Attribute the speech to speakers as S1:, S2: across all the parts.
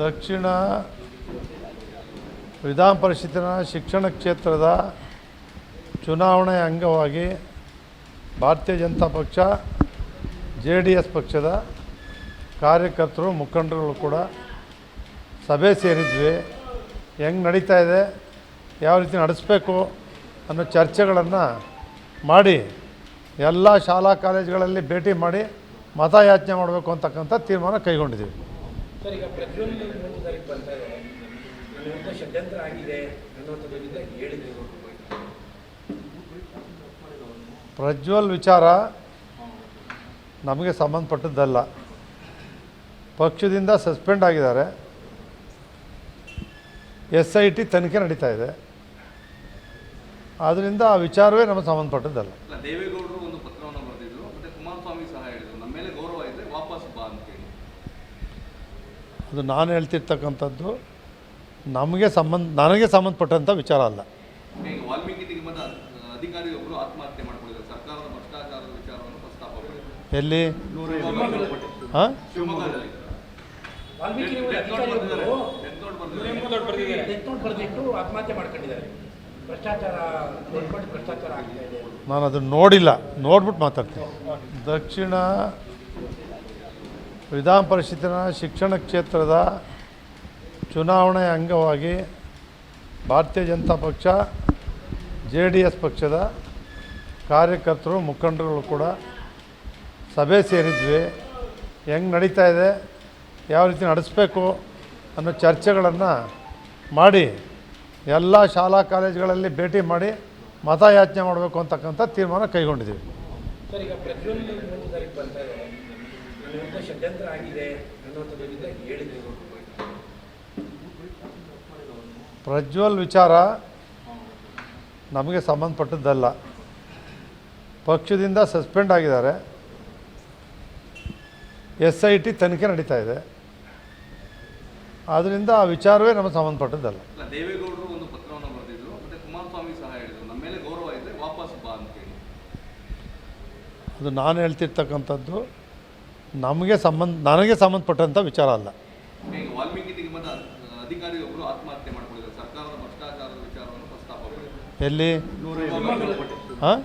S1: ದಕ್ಷಿಣ ವಿಧಾನ ಪರಿಷತ್ತಿನ ಶಿಕ್ಷಣ ಕ್ಷೇತ್ರದ ಚುನಾವಣೆ ಅಂಗವಾಗಿ ಭಾರತೀಯ ಜನತಾ ಪಕ್ಷ, ಜೆ ಡಿ ಎಸ್ ಪಕ್ಷದ ಕಾರ್ಯಕರ್ತರು, ಮುಖಂಡರುಗಳು ಕೂಡ ಸಭೆ ಸೇರಿದ್ವಿ. ಹೆಂಗೆ ನಡೀತಾ ಇದೆ, ಯಾವ ರೀತಿ ನಡೆಸಬೇಕು ಅನ್ನೋ ಚರ್ಚೆಗಳನ್ನು ಮಾಡಿ, ಎಲ್ಲ ಶಾಲಾ ಕಾಲೇಜುಗಳಲ್ಲಿ ಭೇಟಿ ಮಾಡಿ ಮತಯಾಚನೆ ಮಾಡಬೇಕು ಅಂತಕ್ಕಂಥ ತೀರ್ಮಾನ ಕೈಗೊಂಡಿದ್ದೀವಿ.
S2: ಸರ್ ಈಗ ಪ್ರಜ್ವಲ್ ಮೂರು ತಾರೀಕು ಬರ್ತಾ ಇದೆ. ವಿರುದ್ಧ ಷಡ್ಯಂತ್ರ ಆಗಿದೆ ಅನ್ನೋದ್ರ ವಿರುದ್ಧ ಹೇಳಿದ್ರು
S1: ಪ್ರಜ್ವಲ್ ವಿಚಾರ ನಮಗೆ ಸಂಬಂಧಪಟ್ಟದ್ದಲ್ಲ. ಪಕ್ಷದಿಂದ ಸಸ್ಪೆಂಡ್ ಆಗಿದ್ದಾರೆ. ಎಸ್ ಐ ಟಿ ತನಿಖೆ ನಡೀತಾ ಇದೆ. ಆದ್ದರಿಂದ ಆ ವಿಚಾರವೇ ನಮಗೆ ಸಂಬಂಧಪಟ್ಟದ್ದಲ್ಲ.
S3: ದೇವೇಗೌಡರು ಒಂದು ಪತ್ರವನ್ನು ಬರೆದಿದ್ರು ಮತ್ತೆ ಕುಮಾರಸ್ವಾಮಿ ಸಹ ಹೇಳಿದ್ರು ನಮ್ಮ ಮೇಲೆ ಗೌರವ ಇದ್ರೆ ವಾಪಸ್ ಬಾ ಅಂತ ಹೇಳಿ.
S1: ಅದು ನಾನು ಹೇಳ್ತಿರ್ತಕ್ಕಂಥದ್ದು ನಮಗೆ ಸಂಬಂಧ ನನಗೆ ಸಂಬಂಧಪಟ್ಟಂಥ ವಿಚಾರ ಅಲ್ಲ. ಎಲ್ಲಿ? ಹಾಂ? ನಾನು ಅದನ್ನು ನೋಡಿಲ್ಲ. ನೋಡ್ಬಿಟ್ಟು ಮಾತಾಡ್ತೀನಿ. ದಕ್ಷಿಣ ವಿಧಾನ ಪರಿಷತ್ತಿನ ಶಿಕ್ಷಣ ಕ್ಷೇತ್ರದ ಚುನಾವಣೆ ಅಂಗವಾಗಿ ಭಾರತೀಯ ಜನತಾ ಪಕ್ಷ, ಜೆ ಡಿ ಎಸ್ ಪಕ್ಷದ ಕಾರ್ಯಕರ್ತರು, ಮುಖಂಡರುಗಳು ಕೂಡ ಸಭೆ ಸೇರಿದ್ವಿ. ಹೆಂಗೆ ನಡೀತಾ ಇದೆ, ಯಾವ ರೀತಿ ನಡೆಸಬೇಕು ಅನ್ನೋ ಚರ್ಚೆಗಳನ್ನು ಮಾಡಿ, ಎಲ್ಲ ಶಾಲಾ ಕಾಲೇಜುಗಳಲ್ಲಿ ಭೇಟಿ ಮಾಡಿ ಮತಯಾಚನೆ ಮಾಡಬೇಕು ಅಂತಕ್ಕಂಥ ತೀರ್ಮಾನ ಕೈಗೊಂಡಿದ್ದೀವಿ.
S2: ಸರ್ ಪ್ರಜ್ವಲ್ ಮೂರು ತಾರೀಕು ಬರ್ತಾ ಇದೆ ನನ್ನ ವಿರುದ್ಧ ಷಡ್ಯಂತ್ರ ಆಗಿದೆ ಹೇಳಿದ್ರು
S1: ಪ್ರಜ್ವಲ್ ವಿಚಾರ ನಮಗೆ ಸಂಬಂಧಪಟ್ಟದ್ದಲ್ಲ. ಪಕ್ಷದಿಂದ ಸಸ್ಪೆಂಡ್ ಆಗಿದ್ದಾರೆ. ಎಸ್ ಐ ಟಿ ತನಿಖೆ ನಡೀತಾ ಇದೆ. ಆದ್ದರಿಂದ ಆ ವಿಚಾರವೇ ನಮಗೆ ಸಂಬಂಧಪಟ್ಟದ್ದಲ್ಲ.
S3: ಅಲ್ಲ ದೇವೇಗೌಡರು ಒಂದು ಪತ್ರವನ್ನು ಬರೆದಿದ್ರು ಮತ್ತೆ ಕುಮಾರಸ್ವಾಮಿ ಸಹ ಹೇಳಿದ್ರು. ನಮ್ಮ ಮೇಲೆ ಗೌರವ ಇದ್ರೆ ವಾಪಸ್ ಬಾ ಅಂತ ಹೇಳಿ.
S1: ಅದು ನಾನು ಹೇಳ್ತಿರ್ತಕ್ಕಂಥದ್ದು. ನಮಗೆ ಸಂಬಂಧ ನನಗೆ ಸಂಬಂಧಪಟ್ಟಂಥ ವಿಚಾರ ಅಲ್ಲ. ಎಲ್ಲಿ? ಹಾಂ?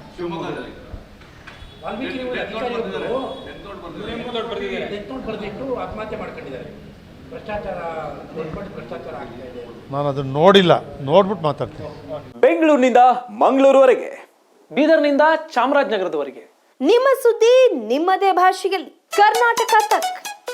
S1: ನಾನು ಅದನ್ನು ನೋಡಿಲ್ಲ. ನೋಡ್ಬಿಟ್ಟು ಮಾತಾಡ್ತೀನಿ.
S4: ಬೆಂಗಳೂರಿನಿಂದ ಮಂಗಳೂರುವರೆಗೆ
S5: ಬೀದರ್ನಿಂದ ಚಾಮರಾಜನಗರದವರೆಗೆ.
S6: ನಿಮ್ಮ ಸುದ್ದಿ ನಿಮ್ಮದೇ ಭಾಷೆಯಲ್ಲಿ. कर्नाटका तक।